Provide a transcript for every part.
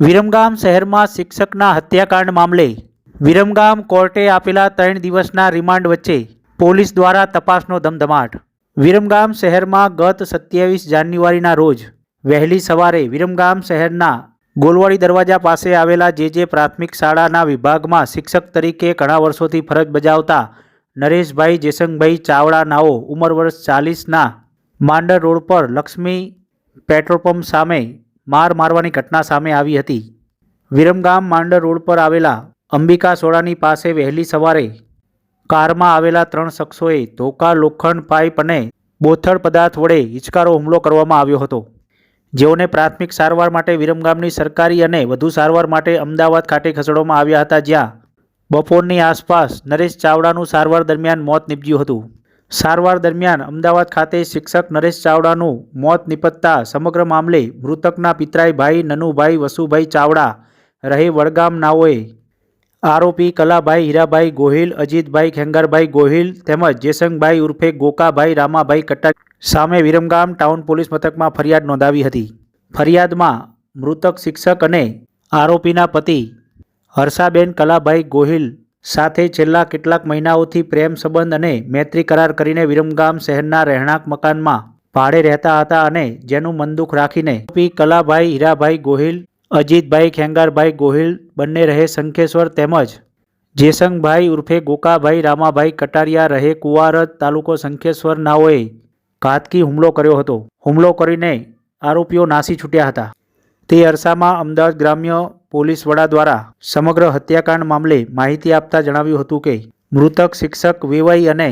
વિરમગામ શહેરમાં શિક્ષકના હત્યાકાંડ મામલે વિરમગામ કોર્ટે આપેલા ત્રણ દિવસના રિમાન્ડ વચ્ચે પોલીસ દ્વારા તપાસનો ધમધમાટ. વિરમગામ શહેરમાં ગત સત્યાવીસ જાન્યુઆરીના રોજ વહેલી સવારે વિરમગામ શહેરના ગોલવાડી દરવાજા પાસે આવેલા જે જે પ્રાથમિક શાળાના વિભાગમાં શિક્ષક તરીકે ઘણા વર્ષોથી ફરજ બજાવતા નરેશભાઈ જેસંગભાઈ ચાવડા નાઓ ઉંમર વર્ષ ચાલીસના માંડર રોડ પર લક્ષ્મી પેટ્રોલ પંપ સામે માર મારવાની ઘટના સામે આવી હતી. વિરમગામ માંડર રોડ પર આવેલા અંબિકા સોડાની પાસે વહેલી સવારે કારમાં આવેલા ત્રણ શખ્સોએ ધોકા, લોખંડ, પાઇપ અને બોથડ પદાર્થ વડે હિચકારો હુમલો કરવામાં આવ્યો હતો. જેઓને પ્રાથમિક સારવાર માટે વિરમગામની સરકારી અને વધુ સારવાર માટે અમદાવાદ ખાતે ખસેડવામાં આવ્યા હતા, જ્યાં બપોરની આસપાસ નરેશ ચાવડાનું સારવાર દરમિયાન મોત નીપજ્યું હતું. સારવાર દરમિયાન અમદાવાદ ખાતે શિક્ષક નરેશ ચાવડાનું મોત નિપજતા સમગ્ર મામલે મૃતકના પિતરાઈ ભાઈ, નનુભાઈ, વસુભાઈ ચાવડા રહે વડગામનાઓએ આરોપી કલાભાઈ હીરાભાઈ ગોહિલ, અજીતભાઈ ખેંગરભાઈ ગોહિલ તેમજ જેસંગભાઈ ઉર્ફે ગોકાભાઈ, રામાભાઈ કટક સામે વિરમગામ ટાઉન પોલીસ મથકમાં ફરિયાદ નોંધાવી હતી. ફરિયાદમાં મૃતક શિક્ષક અને આરોપીના પતિ હર્ષાબેન કલાભાઈ ગોહિલ સાથે છેલ્લા કેટલાક મહિનાઓથી પ્રેમ સંબંધ અને મૈત્રી કરાર કરીને વિરમગામ શહેરના રહેણાંક મકાનમાં ભાડે રહેતા હતા અને જેનું મનદુખ રાખીને પી કલાભાઈ, હીરાભાઈ ગોહિલ, અજીતભાઈ ખેંગારભાઈ ગોહિલ બંને રહે શંખેશ્વર તેમજ જેસંગભાઈ ઉર્ફે ગોકાભાઈ, રામાભાઈ કટારિયા રહે કુવારદ તાલુકો શંખેશ્વર. નાઓએ ઘાતકી હુમલો કર્યો હતો. હુમલો કરીને આરોપીઓ નાસી છૂટ્યા હતા. તે અરસામાં અમદાવાદ ગ્રામ્ય પોલીસ વડા દ્વારા સમગ્ર હત્યાકાંડ મામલે માહિતી આપતા જણાવ્યું હતું કે, મૃતક શિક્ષક વેવાઈ અને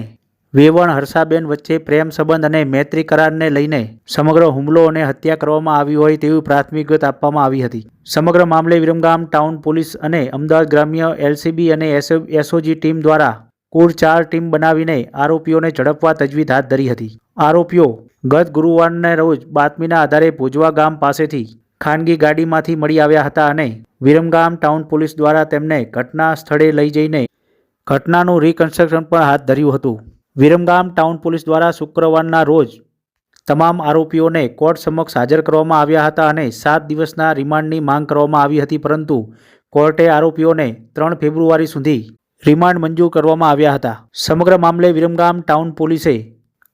વેવણ હર્ષાબેન વચ્ચે પ્રેમ સંબંધ અને મૈત્રી કરારને લઈને સમગ્ર હુમલો અને હત્યા કરવામાં આવી હોય તેવી પ્રાથમિકતા આપવામાં આવી હતી. સમગ્ર મામલે વિરમગામ ટાઉન પોલીસ અને અમદાવાદ ગ્રામ્ય એલસીબી અને એસઓજી ટીમ દ્વારા કુલ ચાર ટીમ બનાવીને આરોપીઓને ઝડપવા તજવીજ હાથ ધરી હતી. આરોપીઓ ગત ગુરુવારના રોજ બાતમીના આધારે ભોજવા ગામ પાસેથી ખાનગી ગાડીમાંથી મળી આવ્યા હતા અને વિરમગામ ટાઉન પોલીસ દ્વારા તેમને ઘટના સ્થળે લઈ જઈને ઘટનાનું રિકન્સ્ટ્રક્શન પણ હાથ ધર્યું હતું. વિરમગામ ટાઉન પોલીસ દ્વારા શુક્રવારના રોજ તમામ આરોપીઓને કોર્ટ સમક્ષ હાજર કરવામાં આવ્યા હતા અને સાત દિવસના રિમાન્ડની માંગ કરવામાં આવી હતી, પરંતુ કોર્ટે આરોપીઓને ત્રણ ફેબ્રુઆરી સુધી રિમાન્ડ મંજૂર કરવામાં આવ્યા હતા. સમગ્ર મામલે વિરમગામ ટાઉન પોલીસે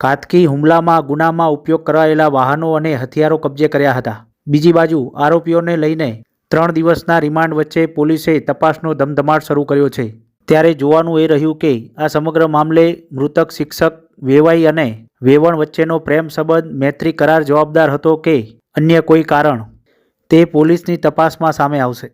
ઘાતકી હુમલામાં ગુનામાં ઉપયોગ કરાયેલા વાહનો અને હથિયારો કબજે કર્યા હતા. બીજી બાજુ આરોપીઓને લઈને ત્રણ દિવસના રિમાન્ડ વચ્ચે પોલીસે તપાસનો ધમધમાટ શરૂ કર્યો છે. ત્યારે જોવાનું એ રહ્યું કે આ સમગ્ર મામલે મૃતક શિક્ષક વેવાઈ અને વેવણ વચ્ચેનો પ્રેમ સંબંધ મૈત્રી કરાર જવાબદાર હતો કે અન્ય કોઈ કારણ તે પોલીસની તપાસમાં સામે આવશે.